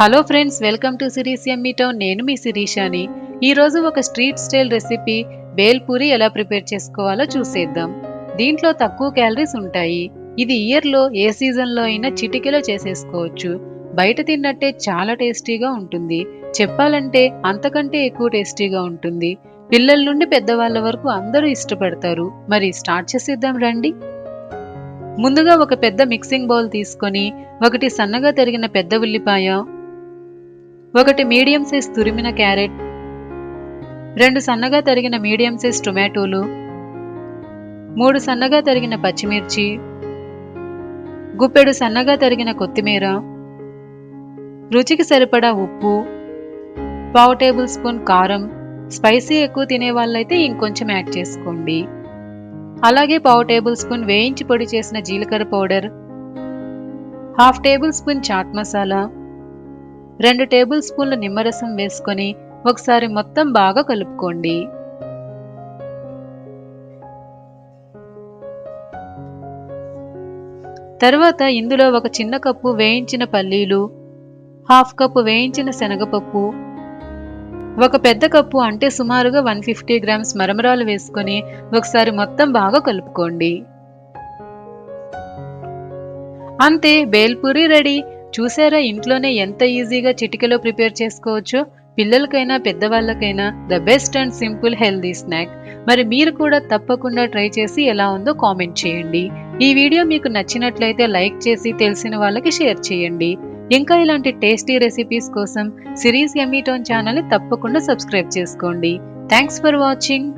Hello friends welcome to సిరీస్ ఎమ్మీ town. నేను మీ శిరీషాని. ఈరోజు ఒక స్ట్రీట్ స్టైల్ రెసిపీ బేల్పూరి ఎలా ప్రిపేర్ చేసుకోవాలో చూసేద్దాం. దీంట్లో తక్కువ క్యాలరీస్ ఉంటాయి. ఇది ఇయర్లో ఏ సీజన్లో అయినా చిటికెలో చేసేసుకోవచ్చు. బయట తిన్నట్టే చాలా టేస్టీగా ఉంటుంది. చెప్పాలంటే అంతకంటే ఎక్కువ టేస్టీగా ఉంటుంది. పిల్లల నుండి పెద్దవాళ్ళ వరకు అందరూ ఇష్టపడతారు. మరి స్టార్ట్ చేసేద్దాం రండి. ముందుగా ఒక పెద్ద మిక్సింగ్ బౌల్ తీసుకొని ఒకటి సన్నగా తరిగిన పెద్ద ఉల్లిపాయ ఒకటి మీడియం సైజ్ తురిమిన క్యారెట్. రెండు సన్నగా తరిగిన మీడియం సైజ్ టొమాటోలు. మూడు సన్నగా తరిగిన పచ్చిమిర్చి. గుప్పెడు సన్నగా తరిగిన కొత్తిమీర. రుచికి సరిపడా ఉప్పు. పావు టేబుల్ స్పూన్ కారం. స్పైసీ ఎక్కువ తినే వాళ్ళైతే ఇంకొంచెం యాడ్ చేసుకోండి. అలాగే పావు టేబుల్ స్పూన్ వేయించి పొడి చేసిన జీలకర్ర powder. Half tablespoon chaat masala. రెండు టేబుల్ స్పూన్ల నిమ్మరసం వేసుకొని ఒకసారి మొత్తం బాగా కలుపుకోండి. తర్వాత ఇందులో ఒక చిన్న కప్పు వేయించిన పల్లీలు హాఫ్ కప్పు వేయించిన శనగపప్పు ఒక పెద్ద కప్పు అంటే సుమారుగా వన్ ఫిఫ్టీ గ్రామ్స్ మరమరాలు వేసుకొని ఒకసారి మొత్తం బాగా కలుపుకోండి. అంతే బేల్పూరి రెడీ. చూసారా ఇంట్లోనే ఎంత ఈజీగా చిటికెలో ప్రిపేర్ చేసుకోవచ్చో? పిల్లలకైనా పెద్దవాళ్ళకైనా the best and simple healthy snack. మరి మీరు కూడా తప్పకుండా ట్రై చేసి ఎలా ఉందో కామెంట్ చేయండి. ఈ వీడియో మీకు నచ్చినట్లయితే లైక్ చేసి తెలిసిన వాళ్ళకి షేర్ చేయండి. ఇంకా ఇలాంటి టేస్టీ రెసిపీస్ కోసం సిరీస్ ఎమీటోన్ ఛానల్ని తప్పకుండా సబ్స్క్రైబ్ చేసుకోండి. Thanks for watching.